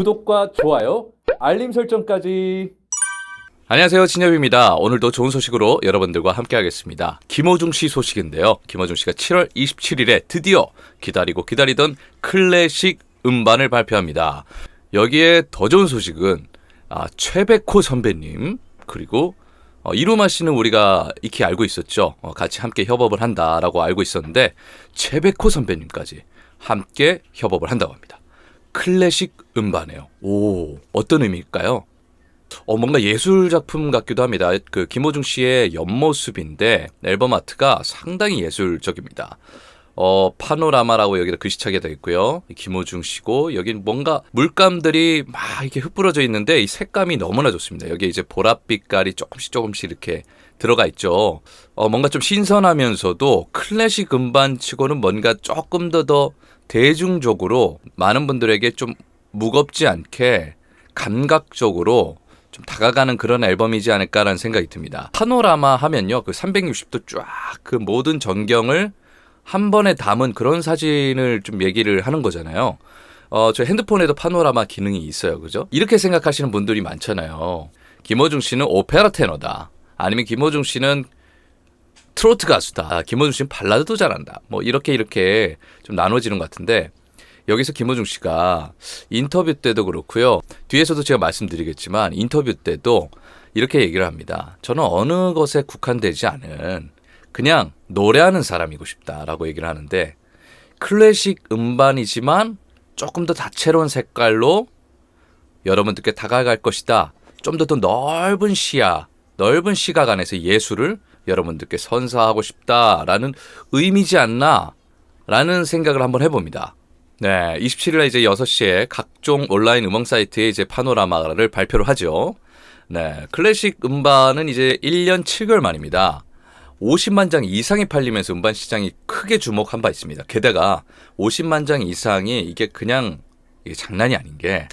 구독과 좋아요, 알림 설정까지. 안녕하세요. 진엽입니다. 오늘도 좋은 소식으로 여러분들과 함께 하겠습니다. 김호중 씨 소식인데요. 김호중 씨가 7월 27일에 드디어 기다리고 기다리던 클래식 음반을 발표합니다. 여기에 더 좋은 소식은 아, 최백호 선배님 그리고 어, 이루마 씨는 우리가 익히 알고 있었죠. 어, 같이 함께 협업을 한다라고 알고 있었는데 최백호 선배님까지 함께 협업을 한다고 합니다. 클래식 음반이에요. 오, 어떤 의미일까요? 어, 뭔가 예술 작품 같기도 합니다. 그 김호중 씨의 옆모습인데 앨범 아트가 상당히 예술적입니다. 어, 파노라마라고 여기다 글씨차게 되어 있고요. 김호중 씨고 여긴 뭔가 물감들이 막 이렇게 흩뿌러져 있는데 이 색감이 너무나 좋습니다. 여기 이제 보랏빛깔이 조금씩 조금씩 이렇게 들어가 있죠. 어, 뭔가 좀 신선하면서도 클래식 음반치고는 뭔가 조금 더더 대중적으로 많은 분들에게 좀 무겁지 않게 감각적으로 좀 다가가는 그런 앨범이지 않을까라는 생각이 듭니다. 파노라마 하면요. 그 360도 쫙 그 모든 전경을 한 번에 담은 그런 사진을 좀 얘기를 하는 거잖아요. 어, 저 핸드폰에도 파노라마 기능이 있어요. 그죠? 이렇게 생각하시는 분들이 많잖아요. 김호중 씨는 오페라 테너다. 아니면 김호중 씨는 트로트 가수다. 아, 김호중 씨는 발라드도 잘한다. 뭐 이렇게 이렇게 좀 나눠지는 것 같은데 여기서 김호중 씨가 인터뷰 때도 그렇고요. 뒤에서도 제가 말씀드리겠지만 인터뷰 때도 이렇게 얘기를 합니다. 저는 어느 것에 국한되지 않은 그냥 노래하는 사람이고 싶다라고 얘기를 하는데 클래식 음반이지만 조금 더 다채로운 색깔로 여러분들께 다가갈 것이다. 좀 더 더 넓은 시야, 넓은 시각 안에서 예술을 여러분들께 선사하고 싶다라는 의미지 않나 라는 생각을 한번 해봅니다. 네, 27일에 이제 6시에 각종 온라인 음원 사이트에 이제 파노라마를 발표를 하죠. 네, 클래식 음반은 이제 1년 7개월 만입니다. 50만 장 이상이 팔리면서 음반 시장이 크게 주목한 바 있습니다. 게다가 50만 장 이상이 이게 그냥 이게 장난이 아닌 게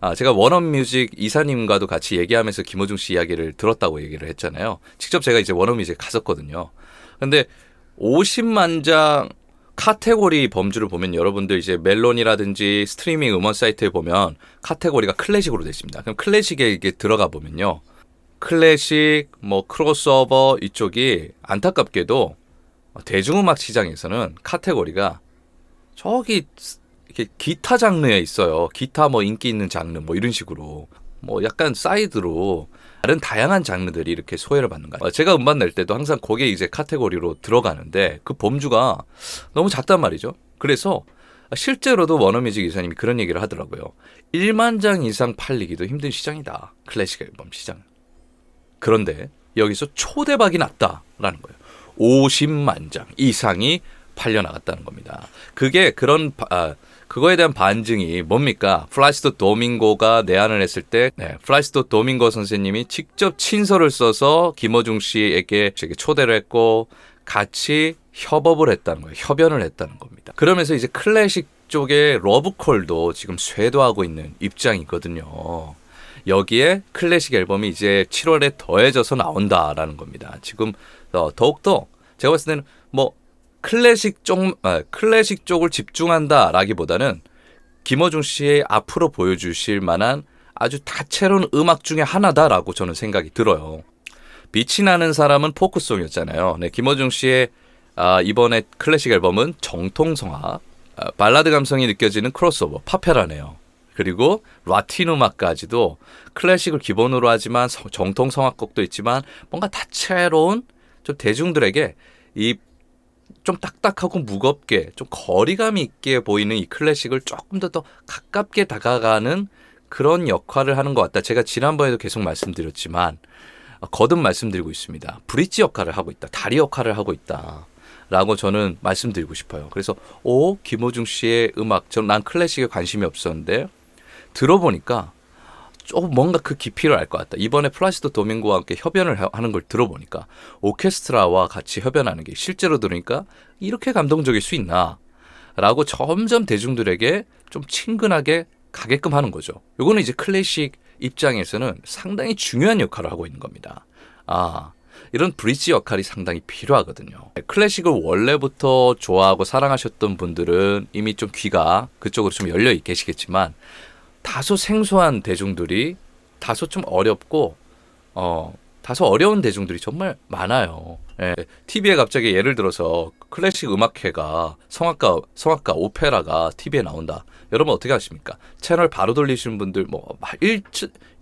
아, 제가 원어뮤직 이사님과도 같이 얘기하면서 김호중 씨 이야기를 들었다고 얘기를 했잖아요. 직접 제가 이제 원어뮤직 갔었거든요. 근데 50만 장 카테고리 범주를 보면 여러분들 이제 멜론이라든지 스트리밍 음원 사이트에 보면 카테고리가 클래식으로 되어 있습니다. 그럼 클래식에 이게 들어가 보면요. 클래식, 뭐 크로스오버 이쪽이 안타깝게도 대중음악 시장에서는 카테고리가 저기 이렇게 기타 장르에 있어요. 기타 뭐 인기 있는 장르 뭐 이런 식으로 뭐 약간 사이드로 다른 다양한 장르들이 이렇게 소외를 받는 거예요. 제가 음반 낼 때도 항상 거기에 이제 카테고리로 들어가는데 그 범주가 너무 작단 말이죠. 그래서 실제로도 워너뮤직 이사님이 그런 얘기를 하더라고요. 1만 장 이상 팔리기도 힘든 시장이다. 클래식 앨범 시장. 그런데 여기서 초대박이 났다라는 거예요. 50만 장 이상이 팔려 나갔다는 겁니다. 그게 그런 바- 아, 그거에 대한 반증이 뭡니까? 플라이스토 도밍고가 내한을 했을 때 네, 플라이스토 도밍고 선생님이 직접 친서를 써서 김어중 씨에게 초대를 했고 같이 협업을 했다는 거예요. 협연을 했다는 겁니다. 그러면서 이제 클래식 쪽에 러브콜도 지금 쇄도하고 있는 입장이거든요. 여기에 클래식 앨범이 이제 7월에 더해져서 나온다라는 겁니다. 지금 어, 더욱더 제가 봤을 때는 뭐 클래식 쪽 아, 클래식 쪽을 집중한다라기보다는 김어중 씨의 앞으로 보여주실 만한 아주 다채로운 음악 중에 하나다라고 저는 생각이 들어요. 빛이 나는 사람은 포크송이었잖아요. 네, 김어중 씨의 아, 이번에 클래식 앨범은 정통성악, 아, 발라드 감성이 느껴지는 크로스오버, 파페라네요. 그리고 라틴 음악까지도 클래식을 기본으로 하지만 성- 정통 성악곡도 있지만 뭔가 다채로운 좀 대중들에게 이 좀 딱딱하고 무겁게 좀 거리감 있게 보이는 이 클래식을 조금 더 더 가깝게 다가가는 그런 역할을 하는 것 같다. 제가 지난번에도 계속 말씀드렸지만 어, 거듭 말씀드리고 있습니다. 브릿지 역할을 하고 있다. 다리 역할을 하고 있다. 라고 저는 말씀드리고 싶어요. 그래서 오 김호중 씨의 음악 저는 난 클래식에 관심이 없었는데 들어보니까 조금 뭔가 그 깊이를 알 것 같다. 이번에 플라시도 도밍고와 함께 협연을 하- 하는 걸 들어보니까 오케스트라와 같이 협연하는 게 실제로 들으니까 이렇게 감동적일 수 있나? 라고 점점 대중들에게 좀 친근하게 가게끔 하는 거죠. 요거는 이제 클래식 입장에서는 상당히 중요한 역할을 하고 있는 겁니다. 아, 이런 브릿지 역할이 상당히 필요하거든요. 클래식을 원래부터 좋아하고 사랑하셨던 분들은 이미 좀 귀가 그쪽으로 좀 열려 계시겠지만 다소 생소한 대중들이 다소 좀 어렵고 어 다소 어려운 대중들이 정말 많아요. 예. TV에 갑자기 예를 들어서 클래식 음악회가 성악가 성악가 오페라가 TV에 나온다. 여러분 어떻게 하십니까? 채널 바로 돌리시는 분들 뭐 1,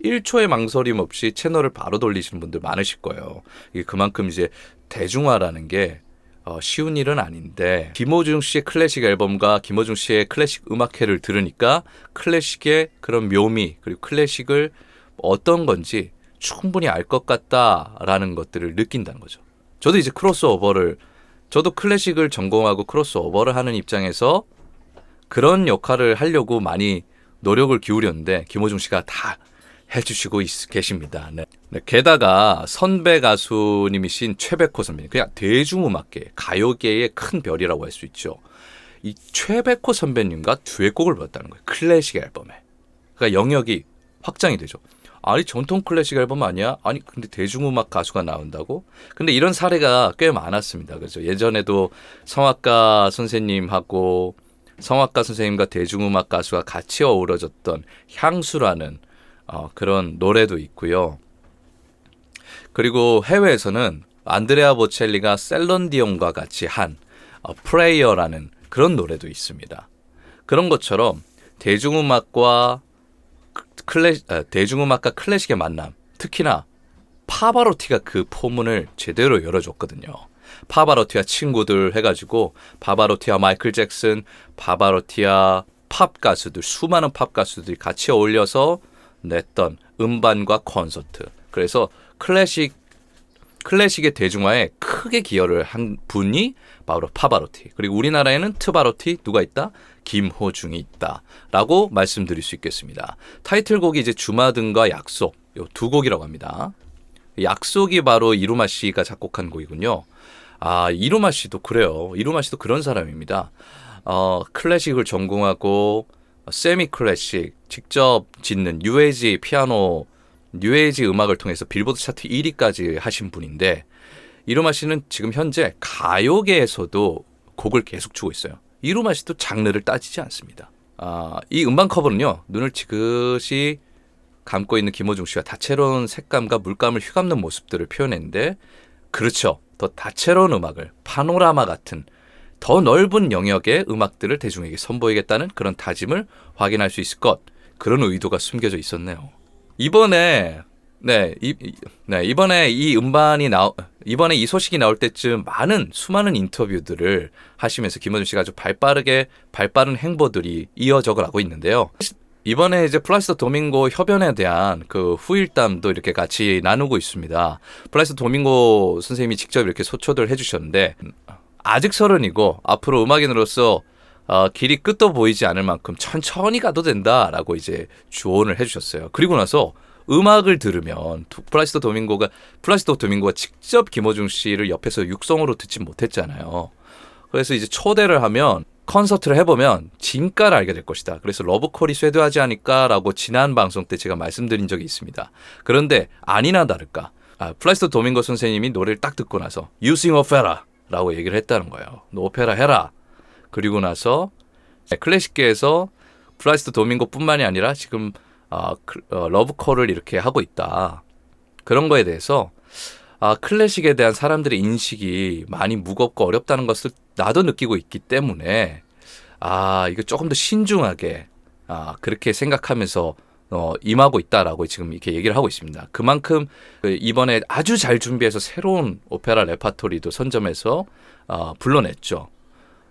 1초의 망설임 없이 채널을 바로 돌리시는 분들 많으실 거예요. 이게 그만큼 이제 대중화라는 게 어, 쉬운 일은 아닌데 김호중 씨의 클래식 앨범과 김호중 씨의 클래식 음악회를 들으니까 클래식의 그런 묘미 그리고 클래식을 어떤 건지 충분히 알 것 같다라는 것들을 느낀다는 거죠. 저도 이제 크로스오버를 저도 클래식을 전공하고 크로스오버를 하는 입장에서 그런 역할을 하려고 많이 노력을 기울였는데 김호중 씨가 다 해주시고 있- 계십니다. 네. 네, 게다가 선배 가수님이신 최백호 선배님, 그냥 대중음악계, 가요계의 큰 별이라고 할 수 있죠. 이 최백호 선배님과 듀엣곡을 불렀다는 거예요. 클래식 앨범에. 그러니까 영역이 확장이 되죠. 아니 전통 클래식 앨범 아니야? 아니 근데 대중음악 가수가 나온다고? 근데 이런 사례가 꽤 많았습니다. 그래서 예전에도 성악가 선생님하고 성악가 선생님과 대중음악 가수가 같이 어우러졌던 향수라는 어, 그런 노래도 있고요. 그리고 해외에서는 안드레아 보첼리가 셀런디온과 같이 한 어, 프레이어라는 그런 노래도 있습니다. 그런 것처럼 대중음악과 클래 아, 대중음악과 클래식의 만남, 특히나 파바로티가 그 포문을 제대로 열어줬거든요. 파바로티와 친구들 해가지고 파바로티와 마이클 잭슨, 파바로티와 팝 가수들 수많은 팝 가수들이 같이 어울려서 냈던 음반과 콘서트. 그래서 클래식 클래식의 대중화에 크게 기여를 한 분이 바로 파바로티. 그리고 우리나라에는 트바로티 누가 있다? 김호중이 있다라고 말씀드릴 수 있겠습니다. 타이틀곡이 이제 주마등과 약속 요 두 곡이라고 합니다. 약속이 바로 이루마 씨가 작곡한 곡이군요. 아 이루마 씨도 그래요. 이루마 씨도 그런 사람입니다. 어 클래식을 전공하고 세미 클래식 직접 짓는 뉴에이지 피아노 뉴에이지 음악을 통해서 빌보드 차트 1위까지 하신 분인데 이루마 씨는 지금 현재 가요계에서도 곡을 계속 주고 있어요. 이루마 씨도 장르를 따지지 않습니다. 아, 이 음반 커버는요 눈을 지그시 감고 있는 김호중 씨가 다채로운 색감과 물감을 휘감는 모습들을 표현했는데 그렇죠. 더 다채로운 음악을 파노라마 같은 더 넓은 영역의 음악들을 대중에게 선보이겠다는 그런 다짐을 확인할 수 있을 것 그런 의도가 숨겨져 있었네요. 이번에 네, 이, 이- 네 이번에 이 음반이 나 이번에 이 소식이 나올 때쯤 많은 수많은 인터뷰들을 하시면서 김원준 씨가 아주 발빠르게 발빠른 행보들이 이어져 가고 있는데요. 이번에 이제 플라시도 도밍고 협연에 대한 그 후일담도 이렇게 같이 나누고 있습니다. 플라시도 도밍고 선생님이 직접 이렇게 소초들 해주셨는데 아직 서른이고 앞으로 음악인으로서 어, 길이 끝도 보이지 않을 만큼 천천히 가도 된다라고 이제 조언을 해주셨어요. 그리고 나서 음악을 들으면 두- 플라시도 도밍고가 플라시도 도밍고가 직접 김호중 씨를 옆에서 육성으로 듣지 못했잖아요. 그래서 이제 초대를 하면 콘서트를 해보면 진가를 알게 될 것이다. 그래서 러브콜이 쇄도하지 않을까라고 지난 방송 때 제가 말씀드린 적이 있습니다. 그런데 아니나 다를까. 아, 플라시도 도밍고 선생님이 노래를 딱 듣고 나서 You sing opera 라고 얘기를 했다는 거예요. 너 오페라 해라. 그리고 나서 클래식계에서 플라시도 도밍고 뿐만이 아니라 지금 아, 그- 어, 러브콜을 이렇게 하고 있다. 그런 거에 대해서 아, 클래식에 대한 사람들의 인식이 많이 무겁고 어렵다는 것을 나도 느끼고 있기 때문에 아, 이거 조금 더 신중하게 아, 그렇게 생각하면서 어, 임하고 있다라고 지금 이렇게 얘기를 하고 있습니다. 그만큼 그 이번에 아주 잘 준비해서 새로운 오페라 레파토리도 선점해서 어, 불러냈죠.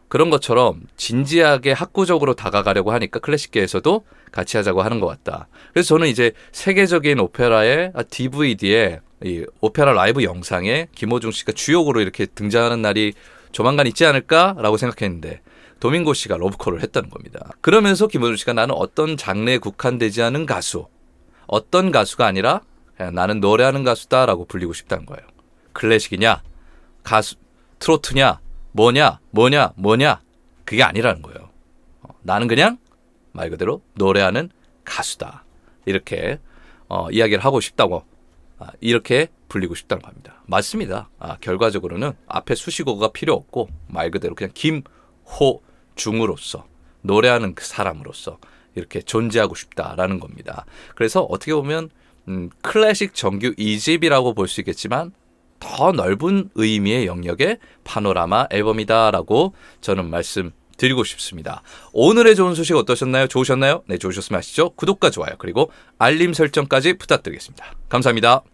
그런 것처럼 진지하게 학구적으로 다가가려고 하니까 클래식계에서도 같이 하자고 하는 것 같다. 그래서 저는 이제 세계적인 오페라의 DVD에 이 오페라 라이브 영상에 김호중 씨가 주역으로 이렇게 등장하는 날이 조만간 있지 않을까라고 생각했는데 도밍고 씨가 러브콜을 했다는 겁니다. 그러면서 김호중 씨가 나는 어떤 장르에 국한되지 않은 가수, 어떤 가수가 아니라 나는 노래하는 가수다라고 불리고 싶다는 거예요. 클래식이냐, 가수, 트로트냐, 뭐냐, 뭐냐, 뭐냐, 그게 아니라는 거예요. 어, 나는 그냥 말 그대로 노래하는 가수다. 이렇게 어, 이야기를 하고 싶다고 아, 이렇게 불리고 싶다는 겁니다. 맞습니다. 아, 결과적으로는 앞에 수식어가 필요 없고 말 그대로 그냥 김호 중으로서 노래하는 그 사람으로서 이렇게 존재하고 싶다라는 겁니다. 그래서 어떻게 보면 음, 클래식 정규 2집이라고 볼 수 있겠지만 더 넓은 의미의 영역의 파노라마 앨범이다라고 저는 말씀 드리고 싶습니다. 오늘의 좋은 소식 어떠셨나요? 좋으셨나요? 네, 좋으셨으면 하시죠. 구독과 좋아요 그리고 알림 설정까지 부탁드리겠습니다. 감사합니다.